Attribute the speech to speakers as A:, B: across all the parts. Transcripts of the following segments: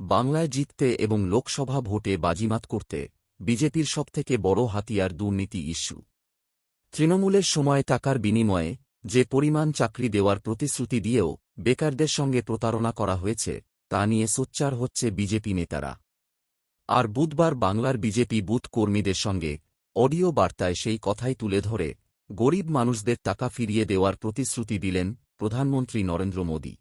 A: বাংলায় জিততে এবং লোকসভা ভোটে বাজিমাত করতে বিজেপির সবথেকে বড় হাতিয়ার দুর্নীতি ইস্যু। তৃণমূলের সময় টাকার বিনিময়ে যে পরিমাণ চাকরি দেওয়ার প্রতিশ্রুতি দিয়েও বেকারদের সঙ্গে প্রতারণা করা হয়েছে, তা নিয়ে সোচ্চার হচ্ছে বিজেপি নেতারা। আর বুধবার বাংলার বিজেপি বুথ কর্মীদের সঙ্গে অডিও বার্তায় সেই কথাই তুলে ধরে, গরিব মানুষদের টাকা ফিরিয়ে দেওয়ার প্রতিশ্রুতি দিলেন প্রধানমন্ত্রী নরেন্দ্র মোদী।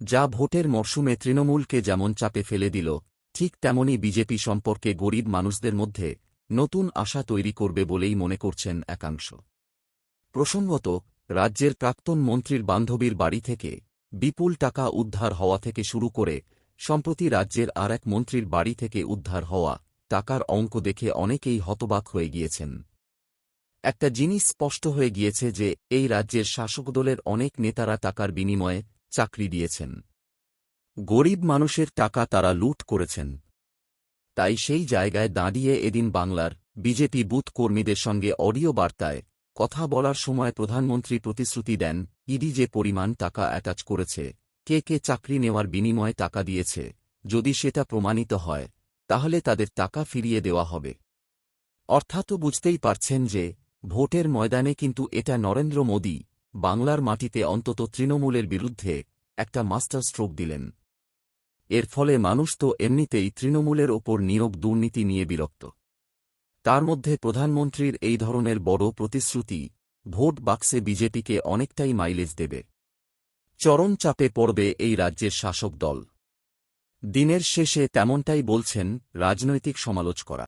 A: যা ভোটের মরশুমে তৃণমূলকে যেমন চাপে ফেলে দিল, ঠিক তেমনি বিজেপি সম্পর্কে গরিব মানুষদের মধ্যে নতুন আশা তৈরি করবে বলেই মনে করছেন একাংশ। প্রসঙ্গত, রাজ্যের প্রাক্তন মন্ত্রীর বান্ধবীর বাড়ি থেকে বিপুল টাকা উদ্ধার হওয়া থেকে শুরু করে, সম্প্রতি রাজ্যের আর এক মন্ত্রীর বাড়ি থেকে উদ্ধার হওয়া টাকার অঙ্ক দেখে অনেকেই হতবাক হয়ে গিয়েছেন। একটা জিনিস স্পষ্ট হয়ে গিয়েছে যে, এই রাজ্যের শাসক দলের অনেক নেতারা টাকার বিনিময়ে চাকরি দিয়েছেন। গরিব মানুষের টাকা তারা লুট করেছেন। তাই সেই জায়গায় দাঁড়িয়ে এদিন বাংলার বিজেপি বুথ কর্মীদের সঙ্গে অডিও বার্তায় কথা বলার সময় প্রধানমন্ত্রী প্রতিশ্রুতি দেন, ইডি যে পরিমাণ টাকা অ্যাটাচ করেছে, কে কে চাকরি নেওয়ার বিনিময়ে টাকা দিয়েছে, যদি সেটা প্রমাণিত হয়, তাহলে তাদের টাকা ফিরিয়ে দেওয়া হবে। অর্থাৎ বুঝতেই পারছেন যে, ভোটের ময়দানে কিন্তু এটা নরেন্দ্র মোদী বাংলার মাটিতে অন্তত তৃণমূলের বিরুদ্ধে একটা মাস্টার স্ট্রোক দিলেন। এর ফলে মানুষ তো এমনিতেই তৃণমূলের ওপর নিয়োগ দুর্নীতি নিয়ে বিরক্ত। তার মধ্যে প্রধানমন্ত্রীর এই ধরনের বড় প্রতিশ্রুতি ভোট বাক্সে বিজেপিকে অনেকটাই মাইলেজ দেবে। চরম চাপে পড়বে এই রাজ্যের শাসক দল। দিনের শেষে তেমনটাই বলছেন রাজনৈতিক সমালোচকরা।